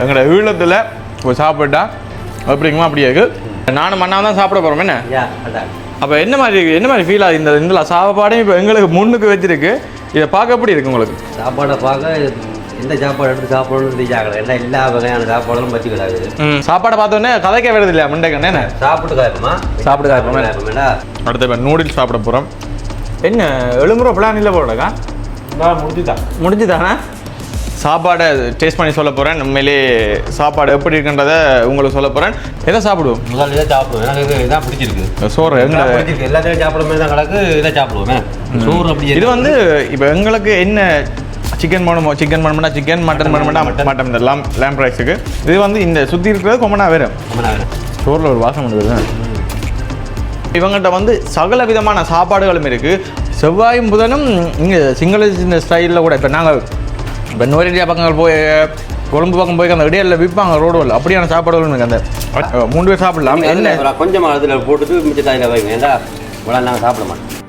எங்களோட ஈழத்தில் இப்போ சாப்பிட்டா அப்படிங்குமா அப்படியே இருக்கு. நானும் மண்ணா தான் சாப்பிட போகிறோம் என்ன? அப்போ என்ன மாதிரி என்ன மாதிரி ஃபீல் ஆகுது? இந்த இந்த சாப்பாடையும் இப்போ எங்களுக்கு முன்னுக்கு வச்சிருக்கு. இதை பார்க்க எப்படி இருக்கு உங்களுக்கு? சாப்பாடை பார்க்க எந்த சாப்பாடு எடுத்து சாப்பிடணும்னு தெரியாங்க எல்லாம் எல்லா வகையான சாப்பாடுகளும் வச்சு கிடாது சாப்பாடை பார்த்தோன்னே கதைக்க வருது இல்லையா முண்டைக்கண்ணே என்ன? சாப்பிட்டு காய்ப்புமா சாப்பிட்டு காய்ப்போமா? அடுத்து இப்போ நூடுல்ஸ் சாப்பிட போகிறோம் என்ன எழுமுறை பிளான் இல்லை போடக்கா முடிஞ்சுதான் முடிஞ்சுதானே? சாப்பாடை டேஸ்ட் பண்ணி சொல்ல போகிறேன் உண்மையிலே சாப்பாடு எப்படி இருக்குன்றதை உங்களுக்கு சொல்ல போகிறேன் எதை சாப்பிடுவோம்? முதல்ல இதை சாப்பிடுவோம். எனக்கு இது இதான் பிடிச்சிருக்கு. சோறு எங்க இதான் பிடிச்சிருக்கு. எல்லாத்தையும் சாப்பிட மாதிரி தான் கணக்கு. இதை சாப்பிடுவோமே. சோறு அப்படி இது வந்து இப்போ எங்களுக்கு என்ன சிக்கன் பண்ணணுமோ சிக்கன் பண்ணணும்னா சிக்கன் மட்டன் பண்ணணும்னா மட்டன் இந்த லாம் லேம்ப் ரைஸுக்கு இது வந்து இந்த சுற்றி இருக்கிறது கொமனா வேறு. சோறில் ஒரு வாசம் பண்ணுறது இவங்ககிட்ட வந்து சகல விதமான சாப்பாடுகளும் இருக்குது செவ்வாயும் புதனும் இங்கே சிங்கள ஸ்டைலில் கூட இப்போ நாங்கள் இப்போ நோரேரியா பக்கங்கள் போய் கொழும்பு பக்கம் போய் அந்த இடையில விற்பாங்க ரோடுகள் அப்படியான சாப்பாடுகளும் இருக்கு அந்த மூணு பேர் சாப்பிடலாம். என்ன? கொஞ்சமாக அதில் போட்டுட்டு மிச்ச தாயில் வைங்க இவ்வளோ நாங்கள் சாப்பிட மாட்டோம்.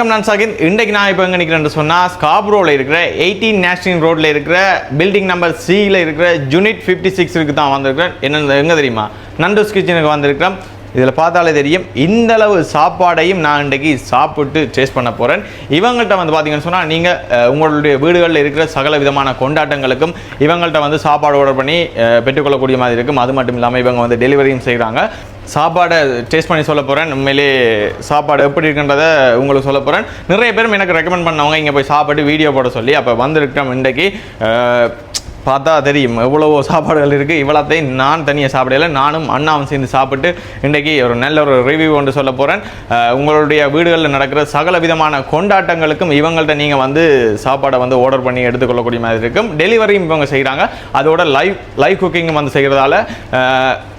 வணக்கம் நான் சாகித் இன்றைக்கு நான் இப்போ எங்கே நிற்கிறேன்னு சொன்னால் ஸ்காப்ரோவில் இருக்கிற எயிட்டீன் நேஷனல் ரோட்டில் இருக்கிற பில்டிங் நம்பர் சியில் இருக்கிற ஜூனிட் ஃபிஃப்டி சிக்ஸுக்கு தான் வந்திருக்கிறேன். என்னென்ன எங்கே தெரியுமா? நண்டு கிச்சனுக்கு வந்திருக்கிறேன் இதில் பார்த்தாலே தெரியும் இந்தளவு சாப்பாடையும் நான் இன்றைக்கி சாப்பிட்டு டேஸ்ட் பண்ண போகிறேன் இவங்கள்ட்ட வந்து பார்த்தீங்கன்னு சொன்னால் நீங்கள் உங்களுடைய வீடுகளில் இருக்கிற சகல விதமான கொண்டாட்டங்களுக்கும் இவங்கள்ட்ட வந்து சாப்பாடு ஆர்டர் பண்ணி பெற்றுக்கொள்ளக்கூடிய மாதிரி இருக்கும். அது மட்டும் இல்லாமல் இவங்க வந்து டெலிவரியும் செய்கிறாங்க. சாப்பாடை டேஸ்ட் பண்ணி சொல்ல போகிறேன் உண்மையிலே சாப்பாடு எப்படி இருக்குன்றதை உங்களுக்கு சொல்ல போகிறேன் நிறைய பேரும் எனக்கு ரெக்கமெண்ட் பண்ணவங்க இங்கே போய் சாப்பிட்டு வீடியோ போட சொல்லி அப்போ வந்திருக்கோம் இன்றைக்கு. பார்த்தா தெரியும் எவ்வளவோ சாப்பாடுகள் இருக்குது இவ்வளோத்தையும் நான் தனியாக சாப்பிடல. நானும் அண்ணாவும் சேர்ந்து சாப்பிட்டு இன்றைக்கி ஒரு நல்ல ஒரு ரிவ்யூ ஒன்று சொல்ல போகிறேன் உங்களுடைய வீடுகளில் நடக்கிற சகல விதமான கொண்டாட்டங்களுக்கும் இவங்கள்ட்ட நீங்கள் வந்து சாப்பாடை வந்து ஆர்டர் பண்ணி எடுத்துக்கொள்ளக்கூடிய மாதிரி இருக்கும். டெலிவரியும் இவங்க செய்கிறாங்க அதோட லைவ் லைவ் குக்கிங்கும் வந்து செய்கிறதால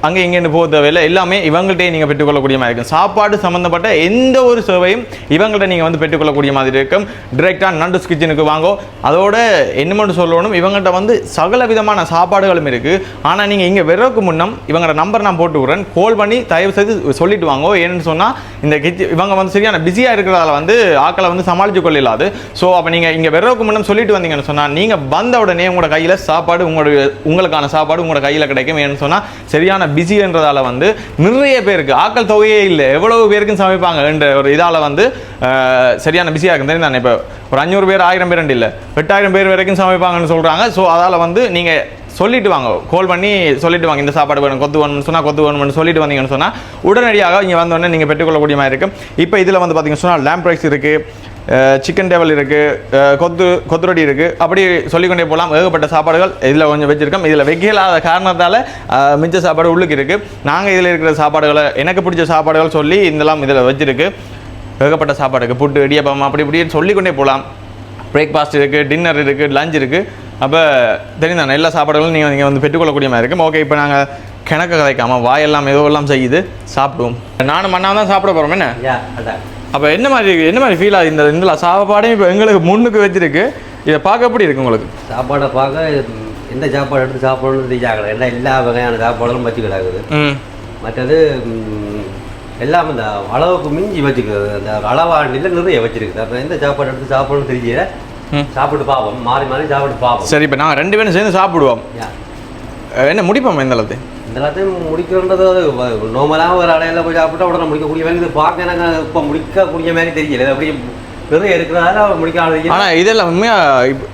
அங்கே இங்கேன்னு போக தேவையில்லை. எல்லாமே இவங்கள்ட்டே நீங்கள் பெற்றுக்கொள்ளக்கூடிய மாதிரி இருக்கும். சாப்பாடு சம்மந்தப்பட்ட எந்த ஒரு சேவையும் இவங்கள்ட்ட நீங்கள் வந்து பெற்றுக்கொள்ளக்கூடிய மாதிரி இருக்கும். டிரெக்டாக நண்டுஸ் கிச்சனுக்கு வாங்கோ. அதோட என்னமென்று சொல்லணும்? இவங்கள்ட்ட வந்து சகல விதமான சாப்பாடுகளும் இருக்குது ஆனால் நீங்கள் இங்கே வர்றதுக்கு முன்னம் இவங்களோட நம்பர் நான் போட்டு விட்றேன். கால் பண்ணி தயவு செய்து சொல்லிட்டு வாங்கோ. ஏன்னு சொன்னால் இந்த கிச் இவங்க வந்து சரியான பிஸியாக இருக்கிறதால வந்து ஆக்களை வந்து சமாளித்து கொள்ளாது ஸோ அப்போ நீங்கள் இங்கே வர்றதுக்கு முன்னம் சொல்லிட்டு வந்தீங்கன்னு சொன்னால் நீங்கள் வந்த உடனே உங்களோட கையில் சாப்பாடு உங்களுடைய உங்களுக்கான சாப்பாடு உங்களோட கையில் கிடைக்கும். ஏன்னு சொன்னால் சரியான பிஸின்றதால வந்து நிறைய பேருக்கு ஆக்கள் தொகையே இல்லை. எவ்வளவு பேருக்கும் சமைப்பாங்க என்ற ஒரு இதால் வந்து சரியான பிஸியாக இருக்கும் தெரியும் நான் இப்போ ஒரு அஞ்சூறு பேர் ஆயிரம் பேர் இல்லை. எட்டாயிரம் பேர் வரைக்கும் சமைப்பாங்கன்னு சொல்கிறாங்க ஸோ அதால் வந்து நீங்கள் சொல்லிட்டு வாங்க. கால் பண்ணி சொல்லிட்டு வாங்க. இந்த சாப்பாடு வேணும் கொத்து வேணும்னு சொன்னால் கொத்து வேணும்னு சொல்லிட்டு வந்தீங்கன்னு சொன்னால் உடனடியாக இங்கே வந்தோடனே நீங்கள் பெற்றுக்கொள்ளக்கூடிய மாதிரி இருக்கும் இப்போ இதில் வந்து பார்த்தீங்கன்னு சொன்னால் லேம்ப் ரைஸ் இருக்குது சிக்கன் டேபிள் இருக்குது கொத்து கொத்துரொடி இருக்குது அப்படி சொல்லிக்கொண்டே போகலாம் ஏகப்பட்ட சாப்பாடுகள் இதில் கொஞ்சம் வச்சுருக்கோம். இதில் வைக்கலாத காரணத்தால் மிஞ்ச மிச்ச சாப்பாடு உள்ளுக்கு இருக்குது நாங்கள் இதில் இருக்கிற சாப்பாடுகளை எனக்கு பிடிச்ச சாப்பாடுகள் சொல்லி இதெல்லாம் இதில் வச்சுருக்கு. ஏகப்பட்ட சாப்பாடுக்கு புட்டு இடியப்பம் அப்படி இப்படின்னு சொல்லிக்கொண்டே போகலாம் பிரேக்ஃபாஸ்ட் இருக்குது டின்னர் இருக்குது லஞ்ச் இருக்குது அப்போ தெரியும் எல்லா சாப்பாடுகளும் நீங்கள் நீங்கள் வந்து பெற்றுக்கொள்ளக்கூடிய மாதிரி இருக்கும். ஓகே இப்போ நாங்கள் கிணக்க கதைக்காமல் வாயெல்லாம் ஏதோ எல்லாம் செய்யுது சாப்பிடுவோம். நானும் மண்ணா தான் சாப்பிட போகிறோம் என்ன? அப்போ என்ன மாதிரி என்ன மாதிரி ஃபீல் ஆகுது இந்த இந்த சாப்பாடையும் இப்போ எங்களுக்கு முன்னுக்கு வச்சிருக்கு. இதை பார்க்க எப்படி இருக்கு உங்களுக்கு? சாப்பாடை பார்க்க எந்த சாப்பாடு எடுத்து சாப்பிடணும்னு தெரியாங்க எல்லாம் எல்லா வகையான சாப்பாடுகளும் வச்சு கிடாக்குது. மற்றது எல்லாம் இந்த அளவுக்கு மிஞ்சி வச்சுக்கிறது அந்த அளவாண்டில் நிறைய வச்சிருக்குது. அப்போ எந்த சாப்பாடு எடுத்து சாப்பிடணும்னு தெரியல. சாப்பிட்டு பார்ப்போம். மாறி மாறி சாப்பிட்டு பார்ப்போம். சரி இப்போ நாங்கள் ரெண்டு பேரும் சேர்ந்து சாப்பிடுவோம். என்ன முடிப்போம் இந்த அளவுக்கு? எல்லாத்தையும் முடிக்கிறன்றது அது நார்மலாக ஒரு அடையில போய் சாப்பிட்டா உடனே முடிக்கக்கூடிய மாதிரி இது பார்க்க எனக்கு இப்போ முடிக்கக்கூடிய மாதிரி தெரியல. இது அப்படியே நிறைய இருக்கிறதால முடிக்க ஆனால் இதெல்லாம் உண்மையாக இப்போ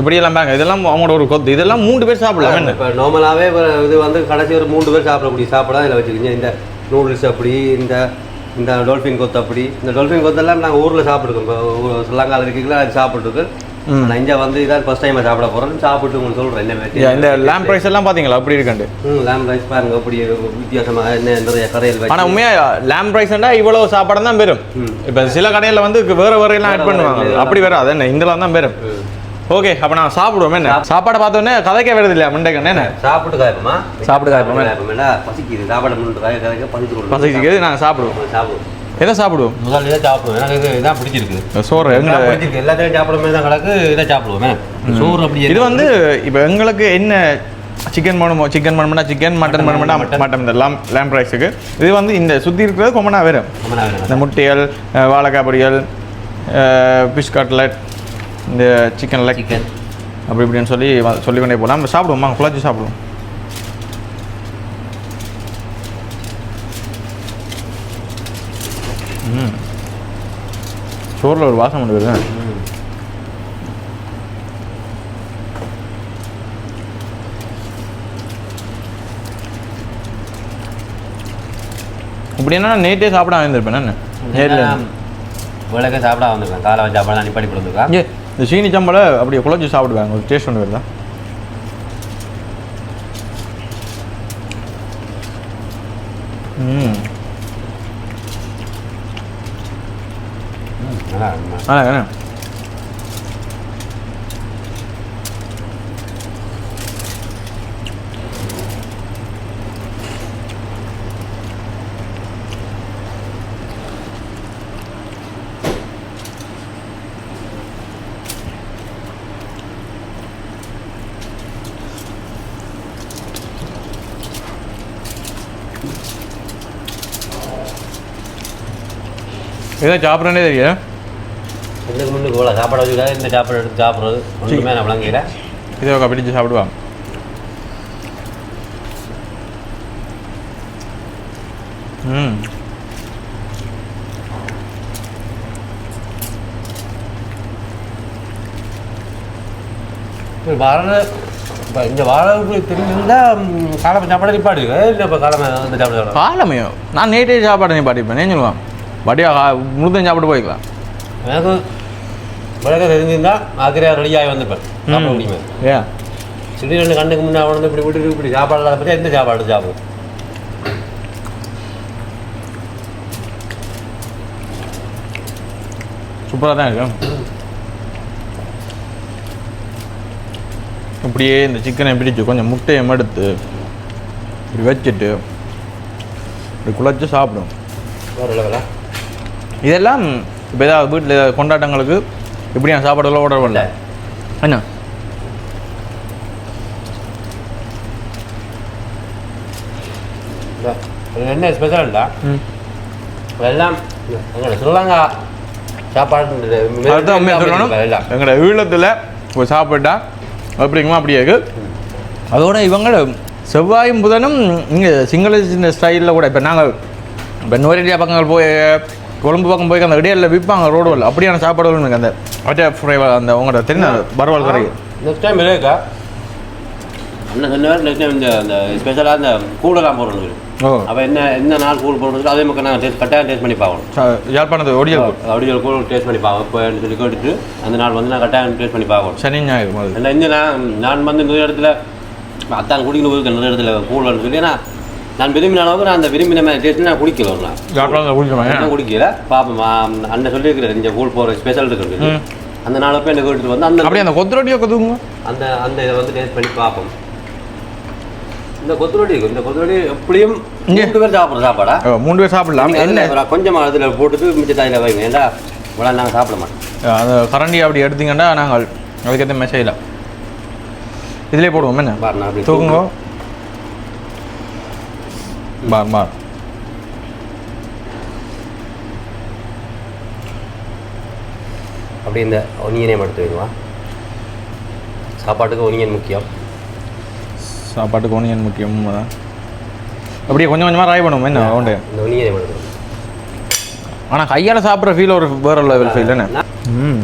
இப்படியெல்லாம் பாங்க இதெல்லாம் அவங்களோட ஒரு கொத்து. இதெல்லாம் மூணு பேர் சாப்பிடலாம். இப்போ நார்மலாகவே இது வந்து கடைசி ஒரு மூணு பேர் சாப்பிடக்கூடிய சாப்பாடு இதில் வச்சுருக்கீங்க இந்த நூடுல்ஸ் அப்படி இந்த இந்த டொல்ஃபின் கொத்து அப்படி. இந்த டொல்ஃபின் கொத்தெல்லாம் நாங்கள் ஊரில் சாப்பிட்ருக்கோம் இப்போ ஸ்ரீலங்காவில் இருக்கீங்களா? அது சாப்பிட்ருக்கு நான் இங்கே வந்து இதான் ஃபஸ்ட் டைம் சாப்பிட போகிறேன் சாப்பிட்டு உங்களுக்கு சொல்கிறேன் என்ன இந்த லேம்ப் ரைஸ் எல்லாம் பார்த்தீங்களா அப்படி இருக்கண்டு. ம் லேம் ரைஸ் பாருங்க அப்படி வித்தியாசமாக என்ன நிறைய வச்சு. ஆனால் உண்மையாக லேம்ப் ரைஸ்ண்டா இவ்வளோ சாப்பாடு தான் பெறும் ம். இப்போ சில கடையில் வந்து வேற வேற எல்லாம் ஆட் பண்ணுவாங்க. அப்படி வேற அது என்ன? இதெல்லாம் தான் பெறும் ஓகே அப்போ நான் சாப்பிடுவோம். என்ன? சாப்பாடை பார்த்தோன்னே கதைக்க வருது இல்லையா முண்டைக்கண்ணே என்ன? சாப்பிட்டு காய்ப்போமா? சாப்பிட்டு காய்ப்போமா? பசிக்குது. சாப்பாடு முன்னு காய கதைக்க பசிச்சு பசிக்குது நாங்கள் சாப்பிடுவோம். சாப்பிடுவோம். எதை சாப்பிடுவோம்? முதல்ல இதை சாப்பிடுவோம். எனக்கு இது இதான் பிடிச்சிருக்கு. சோறு எங்க இதான் பிடிச்சிருக்கு. எல்லாத்தையும் சாப்பிட மாதிரி தான் கிடக்கு. இதை சாப்பிடுவோமே. சோறு அப்படி இது வந்து இப்போ எங்களுக்கு என்ன சிக்கன் வேணுமோ சிக்கன் வேணுமெண்டா சிக்கன் மட்டன் வேணுமெண்டா மட்டன் இந்த லாம் லேம்ப் ரைஸுக்கு இது வந்து இந்த சுற்றி இருக்கிறது கொமனாக நல்லா இந்த அஹ், வாழைக்காய் பொரியல் ஃபிஷ் கட்லட் இந்த சிக்கன் லெக் சிக்கன் அப்படி இப்படின்னு சொல்லி சொல்லி கொண்டே போகலாம் சாப்பிடுவோமா. குழச்சி சாப்பிடுவோம் ம் சோறில் ஒரு வாசம் கொண்டு வருது இப்படின்னா நேற்றே சாப்பிட வந்திருப்பேன் நான் நேரில். விளக்க சாப்பிட வந்திருக்கேன். காலை வச்சு சாப்பாடு நிப்பாடி கொடுத்துருக்கேன். இந்த சீனி சம்பளை அப்படியே குழச்சி சாப்பிடுவாங்க ஒரு டேஸ்ட் ஒன்று வருதா ம் நல்லா இருக்குமா? அதான் என்ன ஏதோ சாப்பிட்றேனே தெரியும் இதுக்கு முன்னுக்கு இவ்வளோ சாப்பாடு வச்சுக்காது இந்த சாப்பாடு எடுத்து சாப்பிட்றது ஒன்றுமே நான் விளங்குகிறேன் இதோ பிடிச்சு சாப்பிடுவான் ம். வாழை இப்போ இந்த வாழை தெரிஞ்சிருந்தா காலமை சாப்பாடு நிப்பாடு இல்லை இப்போ காலமை சாப்பிட காலமையோ நான் நேற்றே சாப்பாடு நீ பாட்டிப்பேன் ஏன் சொல்லுவான்? படியா முழுதும் சாப்பிட்டு போய்க்கலாம். எனக்கு விளக்க தெரிஞ்சிருந்தா ஆக்கிரியா ரெடியாகி வந்திருப்பேன் சாப்பிட முடியுமே? ஏன் சிடி ரெண்டு கண்ணுக்கு முன்னே வந்து இப்படி விட்டு இப்படி சாப்பாடு பற்றி எந்த சாப்பாடு சாப்பிடும்? சூப்பராக தான் இருக்கும் இப்படியே இந்த சிக்கனை பிடிச்சு கொஞ்சம் முட்டையை எடுத்து இப்படி வச்சுட்டு இப்படி குழச்சி சாப்பிடும். இதெல்லாம் இப்போ ஏதாவது வீட்டில் கொண்டாட்டங்களுக்கு இப்படி நான் சாப்பாடுலாம் ஆர்டர் பண்ணல? என்ன? என்ன ஸ்பெஷல் இல்லை ம். எல்லாம் எங்களை ஸ்ரீலங்கா சாப்பாடு அதுதான் உண்மையாக சொல்லணும். எங்களோட ஈழத்தில் ஒரு சாப்பிட்டா அப்படிங்குமா அப்படியே இருக்கு. அதோட இவங்க செவ்வாயும் புதனும் இங்கே சிங்கள ஸ்டைலில் கூட இப்போ நாங்கள் இப்போ நோரேரியா பக்கங்கள் போய் கொழும்பு பக்கம் போய் அந்த இடையில விற்பாங்க ரோடுகள் அப்படியான சாப்பாடுகள் இருக்கு அந்த அட்டை ஃப்ரை அந்த உங்களோட தெரிஞ்ச பரவல் கரை நெக்ஸ்ட் டைம் இருக்கா. அண்ணன் சொன்னார் நெக்ஸ்ட் டைம் இந்த அந்த ஸ்பெஷலாக இந்த கூடலாம் ஓ. அப்போ என்ன என்ன நாள் கூழ் போடுறது அதே மாதிரி நாங்கள் டேஸ்ட் கட்டாயம் டேஸ்ட் பண்ணி பார்க்கணும். யாழ்ப்பாணத்து ஒடியல் ஒரு கூழ் டேஸ்ட் பண்ணி பார்க்கணும். இப்போ சொல்லி கேட்டுட்டு அந்த நாள் வந்து நான் கட்டாயம் டேஸ்ட் பண்ணி பார்க்கணும். சனி ஞாயிறு இந்த நான் நான் வந்து நிறைய இடத்துல அத்தான் குடிக்கணும் நிறைய இடத்துல கூழ்னு சொல்லி ஏன்னா நான் விரும்பின அளவுக்கு நான் அந்த விரும்பின மாதிரி டேஸ்ட் நான் குடிக்கல நான் குடிக்கல. பாப்போம் அண்ணன் சொல்லியிருக்கிறேன் இந்த கூழ் போகிற ஸ்பெஷல் இருக்குது. அந்த நாள் போய் கேட்டுட்டு வந்து அந்த அப்படியே அந்த கொத்தரொட்டியை கொத்துக்குங்க அந்த அந்த இதை வந்து டேஸ்ட் பண்ணி பார்ப்போம் இந்த கொத்துரொட்டி இந்த கொத்துரொட்டி எப்படியும். மூணு பேர் சாப்பிட்ற சாப்பாடா? மூணு பேர் சாப்பிடலாம். என்ன? கொஞ்சமாக அதில் போட்டுட்டு மிச்ச தாயில் வைங்க. ஏன்னா இவ்வளோ நாங்கள் சாப்பிட மாட்டோம். அந்த கரண்டி அப்படி எடுத்தீங்கன்னா நாங்கள் அதுக்கேற்ற மாதிரி செய்யலாம். இதிலே போடுவோம் என்ன? பாரு நான் அப்படி தூக்குங்க பார் பார் அப்படி இந்த ஒனியனே எடுத்து வைக்குவா? சாப்பாட்டுக்கு ஒனியன் முக்கியம். சாப்பாட்டுக்கு ஒனியன் முக்கியம் தான் அப்படியே கொஞ்சம் கொஞ்சமாக ராய் பண்ணுவோம் என்ன உண்டு இந்த ஒனியனை எடுத்து ஆனால் கையால் சாப்பிட்ற ஃபீல் ஒரு வேற லெவல் ஃபீல் என்ன? ம்.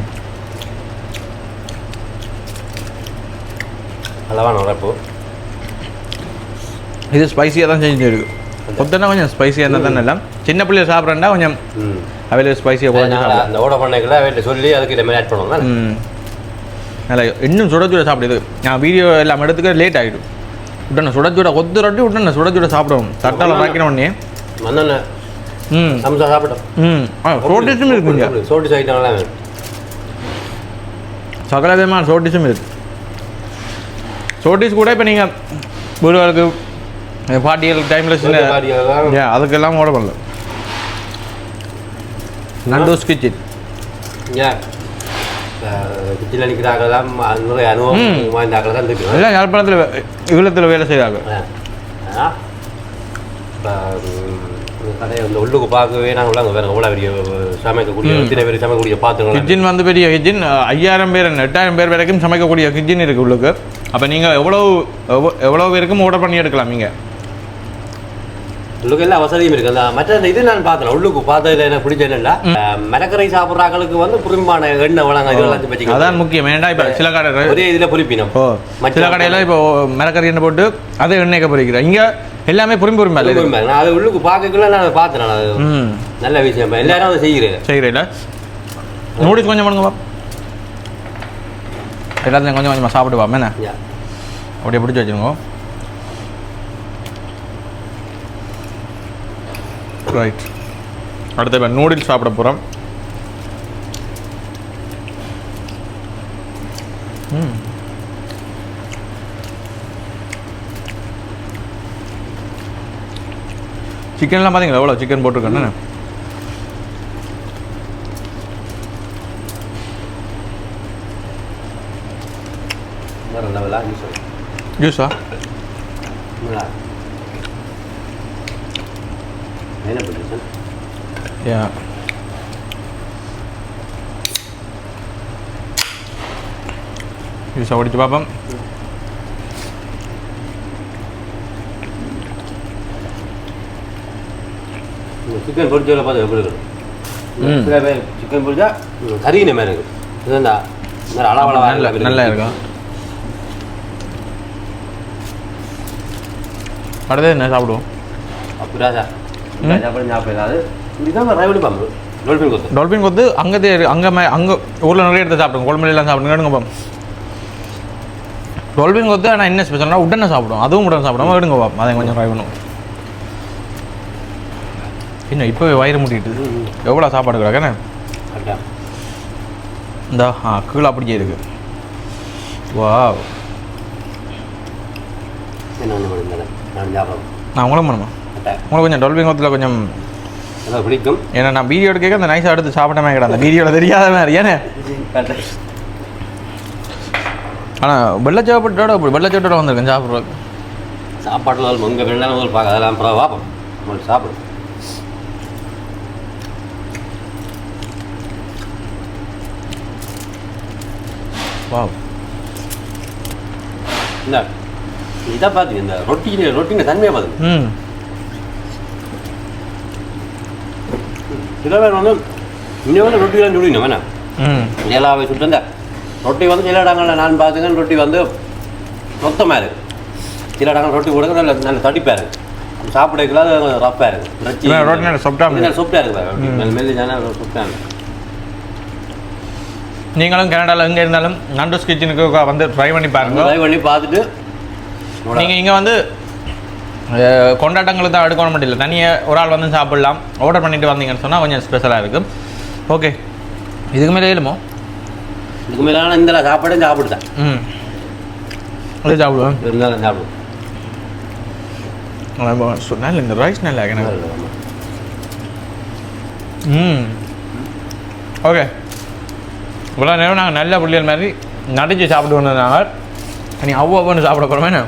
அளவான உரைப்பு இது ஸ்பைசியாக தான் செஞ்சு இருக்கு கொத்தனா கொஞ்சம் ஸ்பைசியாக இருந்தால் தானே எல்லாம். சின்ன பிள்ளைய சாப்பிட்றேன்டா கொஞ்சம் அவையில் ஸ்பைசியாக சாப்பிடலாம். அந்த ஓட பண்ணைக்குள்ள வீட்டில் சொல்லி அதுக்கு இதை மாதிரி ஆட் பண்ணுவோம். நல்லா இன்னும் சுட சுட சாப்பிடுது நான் வீடியோ எல்லாம் எடுத்துக்க லேட் ஆகிடும் உடனே சுட சுட கொத்து ரொட்டி உடனே சுட சுட சாப்பிடுவோம் தட்டால் ராக்கின உடனே. மண்ணெண்ணெய். ம். சம்சா சாப்பிட்டோம். ம். ஆ ரோட்டிஸும் இருக்குங்க. சோட்டு ஐட்டம்லாம் சகல விதமான சோட்டிஸும் இருக்கு. சோட்டிஸ் கூட இப்போ நீங்கள் வீடுகளுக்கு பாட்டிகள் டைமில் சின்ன ஏன் அதுக்கெல்லாம் ஓட பண்ணல. Nando's kitchen. ஏன் கிச்சனில் நிற்கிறாங்கலாம் நிறைய அனுபவம் வாய்ந்தாக்கள் தான் இருக்கு எல்லாம் யாழ்ப்பாணத்தில் இவ்வளத்தில் வேலை செய்கிறாங்க கடையை வந்து உள்ளுக்கு பார்க்கவே நாங்கள் வேறு எவ்வளோ பெரிய சமைக்கக்கூடிய எத்தனை பேர் சமைக்கக்கூடிய பாத்திரங்கள் கிச்சன் வந்து பெரிய கிச்சன் ஐயாயிரம் பேர் எட்டாயிரம் பேர் வரைக்கும் சமைக்கக்கூடிய கிச்சன் இருக்குது உள்ளுக்கு. அப்போ நீங்கள் எவ்வளோ எவ்வளோ- எவ்வளோ பேருக்கும் ஆர்டர் பண்ணி எடுக்கலாம் நீங்கள் உள்ளுக்கு எல்லா வசதியும் இருக்கு அந்த மற்ற அந்த இது நான் பார்த்தேன் உள்ளுக்கு பார்த்ததுல எனக்கு பிடிச்ச என்னன்னா மிளகரை சாப்பிட்றாங்களுக்கு வந்து புரிம்பான எண்ணெய் வளங்க இதெல்லாம் வச்சுக்கலாம் அதான் முக்கியம். ஏன்டா இப்போ சில கடை ஒரே இதில் புரிப்பினம் ஓ சில கடையில் இப்போ மிளகறி எண்ணெய் போட்டு அதை எண்ணெய்க்க பொறிக்கிறேன். இங்கே எல்லாமே புரிம்பு புரிம்பு இல்லை. நான் அது உள்ளுக்கு பார்க்கக்குள்ள நான் பார்த்தேன். அது நல்ல விஷயம். எல்லாரும் அதை செய்கிறேன் செய்கிறீங்களா நூடுல்ஸ் கொஞ்சம் பண்ணுங்க பாப். எல்லாத்தையும் கொஞ்சம் கொஞ்சமாக சாப்பிட்டு பாப்பேன் என்ன? அப்படியே பிடிச்சி வச்சுருங்க. ரைட் அடுத்து இப்போ நூடுல்ஸ் சாப்பிட போகிறோம் சிக்கன்லாம் பார்த்தீங்களா எவ்வளோ சிக்கன் போட்டிருக்கேன்னு ஜூஸா என்ன பண்ணுறேன் யா ஜூஸா ஓடிச்சு பார்ப்போம் சிக்கன் பொரிச்சோல பார்த்து எப்படி இருக்கும் ம். சில பேர் சிக்கன் பொரிச்சா கறின மாதிரி இருக்கும் இதுண்டா இந்த மாதிரி அளவளவா நல்ல நல்லா இருக்கும் அடுத்தது என்ன சாப்பிடுவோம்? அப்படியா சார் டொல்பின் கொத்து அங்கே அங்கே அங்கே ஊரில் நிறைய எடுத்து சாப்பிடுங்க கொழம்புலாம் சாப்பிடுங்க எடுங்க பாம் டால்பின் கொத்து ஆனால் என்ன ஸ்பெஷல்னா உடனே சாப்பிடும் அதுவும் உடனே சாப்பிடாம எடுங்க பாம் அதை கொஞ்சம் ட்ரை பண்ணும் என்ன இப்போவே வயிறு முட்டிட்டு எவ்வளோ சாப்பாடு கரெக்டா இந்த ஆ கீழே அப்படியே இருக்கு வா நான் உங்களும் பண்ணுமா உங்களுக்கு கொஞ்சம் டால்பின் கொத்தில் கொஞ்சம் நல்லா பிடிக்கும். ஏன்னா நான் வீடியோ எடுக்க அந்த நைஸாக எடுத்து சாப்பிட்டமே கிடையாது அந்த வீடியோவில் தெரியாத மாதிரி. ஏன்னா ஆனால் வெள்ளச்சாப்பாட்டோட அப்படி வெள்ளச்சாட்டோட வந்திருக்கேன் சாப்பிட்றது சாப்பாட்டில் உங்கள் வேணாலும் முதல் பார்க்க. அதெல்லாம் அப்புறம் பார்ப்போம் முதல்ல சாப்பிடும் வா இந்த இதை பார்த்து இந்த ரொட்டி ரொட்டிங்க தன்மையை பார்த்து ம். சில பேர் வந்து இன்னும் வந்து ரொட்டிலாம் சுடிக்கணும் வேணா எல்லாவே சுட்டு இந்த ரொட்டி வந்து சில இடங்களில் நான் பார்த்துங்க ரொட்டி வந்து மொத்தமாக இருக்கு. சில இடங்கள் ரொட்டி கூட நல்ல நல்ல தடிப்பாக இருக்கு. சாப்பிடக்கலாம் ரப்பாக இருக்கு. இறைச்சி இல்ல, ரொட்டி நல்ல soft ஆ இருக்கு. சொப்டாக இருக்கு ரொட்டி. நல்ல மெல்லிசான சொப்டாக நீங்களும் கனடாவில் எங்கே இருந்தாலும் நண்டூஸ் கிச்சனுக்கு வந்து ட்ரை பண்ணி பாருங்க. ட்ரை பண்ணி பார்த்துட்டு நீங்கள் இங்கே வந்து கொண்டாட்டங்களுக்கு தான் எடுக்கணும் மட்டும் இல்லை. தனியாக ஒரு ஆள் வந்து சாப்பிடலாம். ஆர்டர் பண்ணிட்டு வந்தீங்கன்னு சொன்னால் கொஞ்சம் ஸ்பெஷலாக இருக்கும். ஓகே இதுக்கு மேலே ஏழுமோ இதுக்கு மேலான இந்த சாப்பாடும் சாப்பிடுதான் ம். அது சாப்பிடுவேன் இருந்தாலும் சாப்பிடுவோம். நல்ல இந்த ரைஸ் நல்லா எனக்கு ம். ஓகே இவ்வளோ நேரம் நாங்கள் நல்ல பிள்ளைகள் மாதிரி நடிச்சு சாப்பிட்டு வந்திருந்தாங்க நீ அவ்வளோன்னு சாப்பிட போகிறோமே.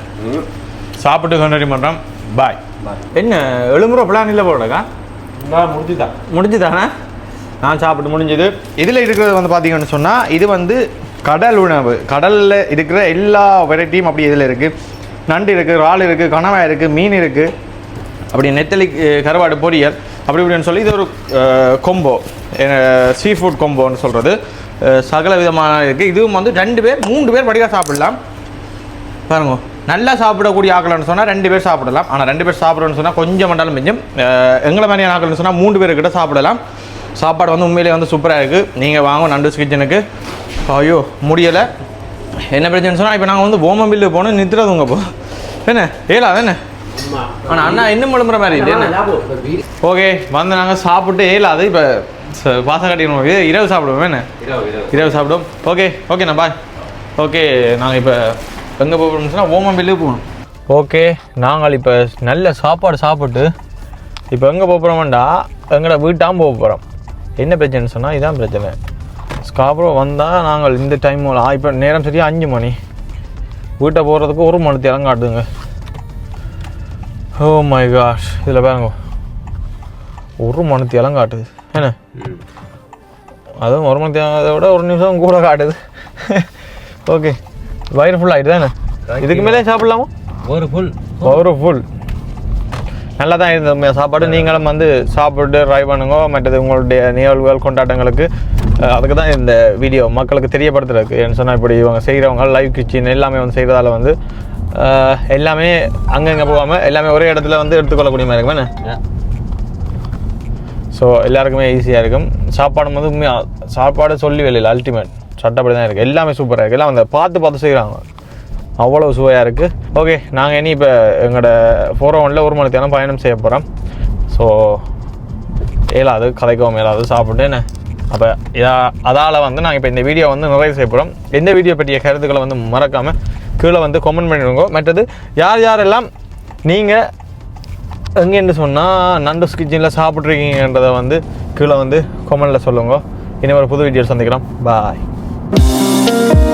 சாப்பிட்டு கண்டறி பண்ணுறோம் பாய். என்ன எழுமுறை பிளான் இல்லை போடக்கா நான் முடிச்சுதான் முடிஞ்சுதானே? நான் சாப்பிட்டு முடிஞ்சது. இதில் இருக்கிறது வந்து பார்த்தீங்கன்னு சொன்னால் இது வந்து கடல் உணவு. கடலில் இருக்கிற எல்லா வெரைட்டியும் அப்படி இதில் இருக்குது நண்டு இருக்குது இறால் இருக்குது கனவா இருக்குது மீன் இருக்குது அப்படி நெத்தலி கருவாடு பொரியல். அப்படி இப்படின்னு சொல்லி இது ஒரு கொம்போ சீ ஃபுட் கொம்போன்னு சொல்கிறது சகல விதமான இருக்குது இதுவும் வந்து ரெண்டு பேர் மூன்று பேர் படிக்காக சாப்பிடலாம். பாருங்க. நல்லா சாப்பிடக்கூடிய ஆக்கலன்னு சொன்னால் ரெண்டு பேர் சாப்பிடலாம். ஆனால் ரெண்டு பேர் சாப்பிடணும்னு சொன்னால் கொஞ்சம் மண்டாலும் மிஞ்சும். எங்களை மாதிரியான ஆக்கலன்னு சொன்னால் மூன்று பேர் கிட்ட சாப்பிடலாம். சாப்பாடு வந்து உண்மையிலேயே வந்து சூப்பராக இருக்குது நீங்கள் வாங்க நண்டூஸ் கிச்சனுக்கு. ஐயோ முடியலை. என்ன பிரச்சனை சொன்னால் இப்போ நாங்கள் வந்து ஓமம்பில்லு போகணும் நித்துறதுங்க போ என்ன? ஏலா என்ன? ஆனால் அண்ணா இன்னும் முழுமுறை மாதிரி இது என்ன? ஓகே வந்து நாங்கள் சாப்பிட்டு ஏலாது. இப்போ பாசம் கட்டிக்கணும். இது இரவு சாப்பிடுவோம் என்ன? இரவு சாப்பிடுவோம். ஓகே ஓகேண்ணா பாய் ஓகே நாங்கள் இப்போ எங்கே போகிறோம்னு சொன்னால் ஓமம்பில்லு போகணும். ஓகே நாங்கள் இப்போ நல்ல சாப்பாடு சாப்பிட்டு இப்போ எங்கே போகிறோம்டா எங்களோட வீட்டாம் போக போகிறோம் என்ன பிரச்சனைன்னு சொன்னால் இதான் பிரச்சனை. ஸ்காப்ரோ வந்தால் நாங்கள் இந்த டைம் இப்போ நேரம் சரியா அஞ்சு மணி. வீட்டை போகிறதுக்கு ஒரு மணி தேரம் காட்டுதுங்க. ஓ மை காஷ் இதில் பாருங்க. ஒரு மணி தேரம் காட்டுது. என்ன? அதுவும் ஒரு மணி தேரம் அதை விட ஒரு நிமிஷம் கூட காட்டுது. ஓகே வயிறு ஃபுல் ஆகிட்டு தானே? இதுக்கு மேலே சாப்பிடலாமா? ஒரு ஃபுல் ஒரு ஃபுல் நல்லா தான் இருந்தது சாப்பாடு. நீங்களும் வந்து சாப்பிட்டு ட்ரை பண்ணுங்க. மற்றது உங்களுடைய நிகழ்வுகள் கொண்டாட்டங்களுக்கு அதுக்கு தான் இந்த வீடியோ மக்களுக்கு தெரியப்படுத்துறதுக்கு. ஏன்னு சொன்னால் இப்படி இவங்க செய்கிறவங்க லைவ் கிச்சன் எல்லாமே வந்து செய்கிறதால வந்து எல்லாமே அங்கங்கே போகாமல் எல்லாமே ஒரே இடத்துல வந்து எடுத்துக்கொள்ளக்கூடிய மாதிரி இருக்கும். என்ன? ஸோ எல்லாருக்குமே ஈஸியாக இருக்கும். சாப்பாடு வந்து உண்மையாக சாப்பாடு சொல்லி வெளியில் அல்டிமேட் சட்டப்படி தான் இருக்குது எல்லாமே சூப்பராக இருக்குது எல்லாம் அந்த பார்த்து பார்த்து செய்கிறாங்க அவ்வளோ சுவையாக இருக்குது ஓகே நாங்கள் இனி இப்போ எங்களோட ஃபோர் ஒனில் oh ஒரு மணி நேரம் பயணம் செய்ய போகிறோம் ஸோ இயலாது கதைக்கவும் இயலாது சாப்பிட்டு என்ன? அப்போ இதா அதால் வந்து நாங்கள் இப்போ இந்த வீடியோ வந்து நிறைவு செய்ய போகிறோம் எந்த வீடியோ பற்றிய கருத்துக்களை வந்து மறக்காமல் கீழே வந்து கமெண்ட் பண்ணிடுங்க. மற்றது யார் யாரெல்லாம் நீங்கள் எங்கேன்னு சொன்னால் நண்டஸ் கிச்சனில் சாப்பிட்ருக்கீங்கன்றதை வந்து கீழே வந்து கமெண்டில் சொல்லுங்க. இனி ஒரு புது வீடியோ சந்திக்கலாம் பாய் love